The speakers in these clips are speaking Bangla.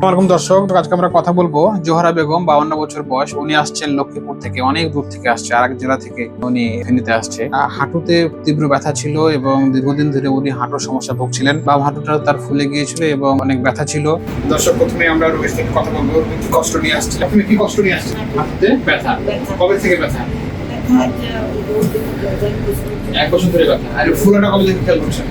আসসালামাইকুম দর্শক আজকে আমরা কথা বলব জোহরা বেগম বাউন্ন বছর বয়স। উনি আসছেন লক্ষ্মীপুর থেকে অনেক দূর থেকে আসছে আরেক জেলা থেকে উনি ফেনীতে আসছে। হাঁটুতে তীব্র ব্যথা ছিল এবং দীর্ঘদিন ধরে উনি হাঁটুর সমস্যা ভুগছিলেন। বাম হাঁটুটা তার ফুলে গিয়েছিল এবং অনেক ব্যথা ছিল। দর্শক প্রথমে আমরা রোগীর সাথে কথা বলব কি কষ্ট নিয়ে আসছে আপনি কি কষ্ট নিয়ে আসছেন হাঁটুতে ব্যথা। কবে থেকে ব্যথা? এক বছর ধরে ব্যথা। আর ফুলাটা কবে থেকে খেয়াল করছেন?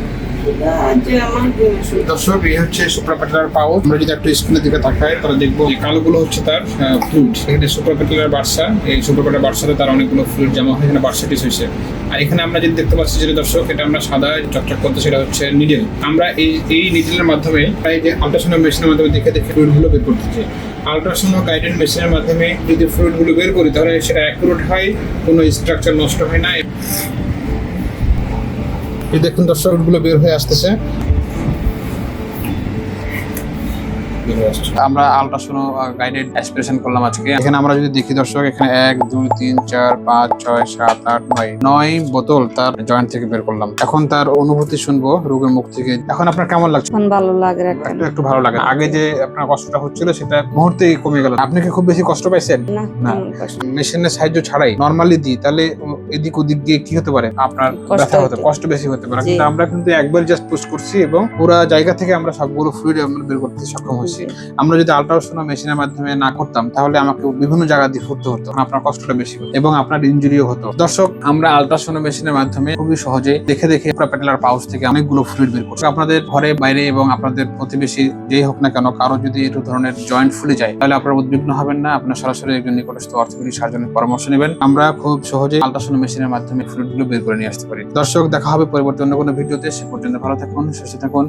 দর্শক এই হচ্ছে সুপ্রাপেটার পাও আমরা যদি একটু স্ক্রিনের দিকে তাকাই তাহলে দেখব কালোগুলো হচ্ছে তার ফ্লুইড এখানে সুপ্রাপেটার বার্সা, এই সুপ্রাপেটার বার্সাতে তার অনেকগুলো ফ্লুইড জমা হয়, এখানে বার্সাটিস হয়েছে। আর এখানে আমরা যদি দেখতে পাচ্ছি যে দর্শক, এটা আমরা সাদা চকচক করতে, সেটা হচ্ছে নিডেল আমরা এই এই নিডেলের মাধ্যমে এই যে আল্ট্রাসাউন্ড মেশিনের মাধ্যমে দেখে দেখে ফ্লুইডগুলো বের করতেছি আল্ট্রাসাউন্ড গাইডেড মেশিনের মাধ্যমে যদি ফ্লুইডগুলো বের করি, তাহলে সেটা অ্যাকুরেট হয়, কোনো স্ট্রাকচার নষ্ট হয় না। এই দেখুন দর্শকগুলো বের হয়ে আসতেছে। আমরা আলট্রাসোনো গাইডেড অ্যাসপিরেশন করলাম আজকে। এখানে আমরা যদি দেখি দর্শক এখানে এক দুই তিন চার পাঁচ ছয় সাত আট নয় নয় বোতল তার জয়েন্ট থেকে বের করলাম। এখন তার অনুভূতি শুনব রোগের মুখ থেকে। এখন আপনার কেমন লাগছে? ভালো লাগে একটু একটু ভালো লাগে। আগে যে আপনার কষ্টটা হচ্ছিল সেটা মুহূর্তেই কমে গেল। আপনি কি খুব বেশি কষ্ট পাইছেন? না। মেশিনের সাহায্য ছাড়াই। নর্মালি দিই তাহলে এদিক ওদিক গিয়ে কি হতে পারে? আপনার ব্যথা হতে কষ্ট বেশি হতে পারে। কিন্তু আমরা কিন্তু একবার জাস্ট পুশ করছি এবং পুরো জায়গা থেকে আমরা সবগুলো ফ্লুইড আমরা বের করতে সক্ষম হয়েছি। আমরা যদি আল্ট্রাসাউন্ড মেশিনের মাধ্যমে না করতাম তাহলে আমাকে বিভিন্ন জায়গা দিয়ে ঘুরতে হতো আপনার কষ্টটা বেশি হতো এবং আপনার ইনজুরিও হতো। দর্শক আমরা আল্ট্রাসাউন্ড মেশিনের মাধ্যমে খুবই সহজে দেখে দেখে প্যাটেলার পাউচ থেকে অনেকগুলো ফ্লুইড বের করছি। আপনাদের ঘরে বাইরে এবং আপনাদের প্রতিবেশী যেই হোক না কেন কারও যদি এই ধরনের জয়েন্ট ফুলে যায় তাহলে আপনারা উদ্বিগ্ন হবেন না। আপনার সরাসরি একজন নিকটস্থ অর্থোপেডিক সার্জনের পরামর্শ নেবেন। আমরা খুব সহজে আল্ট্রাসাউন্ড মেশিনের মাধ্যমে ফ্রুটগুলো গুলো বের করে নিয়ে আসতে পারি। দর্শক, দেখা হবে পরবর্তী অন্য কোনো ভিডিওতে সে পর্যন্ত ভালো থাকুন, সুস্থ থাকুন।